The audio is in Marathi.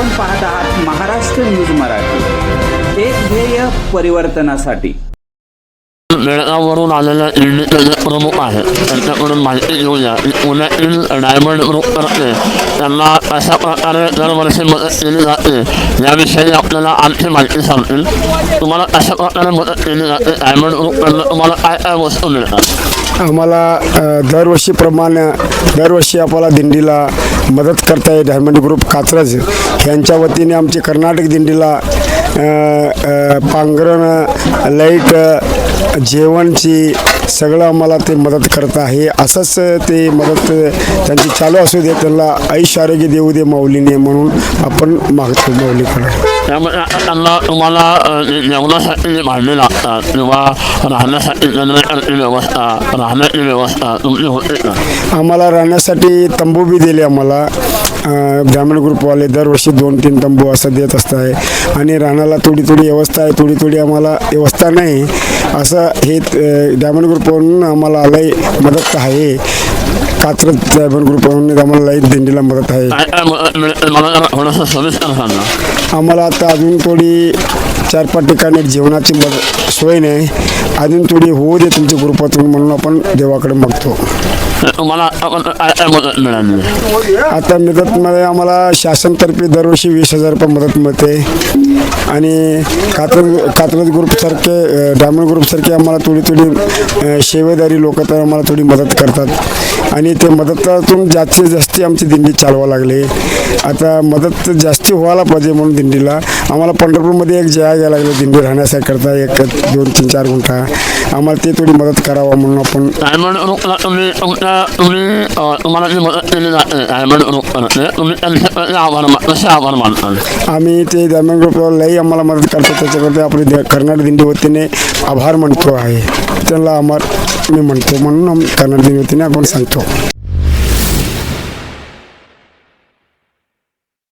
आपण पाहत आहात महाराष्ट्र न्यूज मराठी. एक ध्येय परिवर्तनासाठी. बेळगाववरून आलेल्या ईडीचे जे प्रमुख आहेत त्यांच्याकडून माहिती घेऊया. की पुण्यातील डायमंड ग्रुपतर्फे त्यांना कशा प्रकारे दरवर्षी मदत केली जाते. याविषयी आपल्याला आणखी माहिती सांगतील तुम्हाला कशा प्रकारे मदत केली जाते. डायमंड ग्रुपकडनं तुम्हाला काय काय वस्तू मिळतात? आम्हाला दरवर्षीप्रमाणे दरवर्षी आम्हाला दिंडीला मदत करताय डायमंड ग्रुप कात्रज यांच्या वतीने आमची कर्नाटक दिंडीला पांघरण लाइट जेवणची सगळं आम्हाला ते मदत करत आहे. असंच ते मदत त्यांची चालू असू दे त्यांना आयुष्य आरोग्य देऊ दे माऊलीने म्हणून आपण मागतो माऊलीकडे. त्यामुळे त्यांना तुम्हाला जेवणासाठी भांडे लागतात किंवा राहण्यासाठी जनरेटरची व्यवस्था राहण्याची व्यवस्था तुमची होते का? आम्हाला राहण्यासाठी तंबू बी दिले आम्हाला. ब्राह्मण ग्रुपवाले दरवर्षी दोन तीन तंबू असं देत असत आहे आणि राहण्याला थोडी थोडी व्यवस्था आहे थोडी थोडी आम्हाला व्यवस्था नाही असं हे डायमंड ग्रुपवरून आम्हाला लई मदत आहे कात्रज डायमंड ग्रुपवरून आम्हाला लई दिंडीला मदत आहे आम्हाला आता अजून थोडी चार पाच ठिकाणी जेवणाची मदत सोय नाही. अजून थोडी होऊ दे तुमच्या ग्रुपातून म्हणून आपण देवाकडे मागतो मिळाली आता मदतमध्ये आम्हाला शासनतर्फे दरवर्षी वीस हजार रुपये मदत मिळते. आणि कात्रज कात्रज ग्रुपसारखे डायमंड ग्रुपसारखे आम्हाला थोडी थोडी अ, सेवेदारी लोक तर आम्हाला थोडी मदत करतात. आणि ते मदतातून जास्तीत जास्त आमची दिंडी चालवा लागली. आता मदत जास्ती व्हायला पाहिजे म्हणून दिंडीला. आम्हाला पंढरपूरमध्ये एक जागा घ्यायला लागलं दिंडी राहण्यासाठी एक दोन तीन चार गुंठा आम्हाला ते थोडी मदत करावं म्हणून आपण ग्रुपला आम्ही ते डायमंड ग्रुपवर लई आम्हाला मदत करतो त्याच्याकरता आपली कर्नाटक दिंडी वतीने आभार मानतो आहे. त्यांना आभार मी म्हणतो म्हणून आम्ही कर्नाटक दिंडी वतीने आपण सांगतो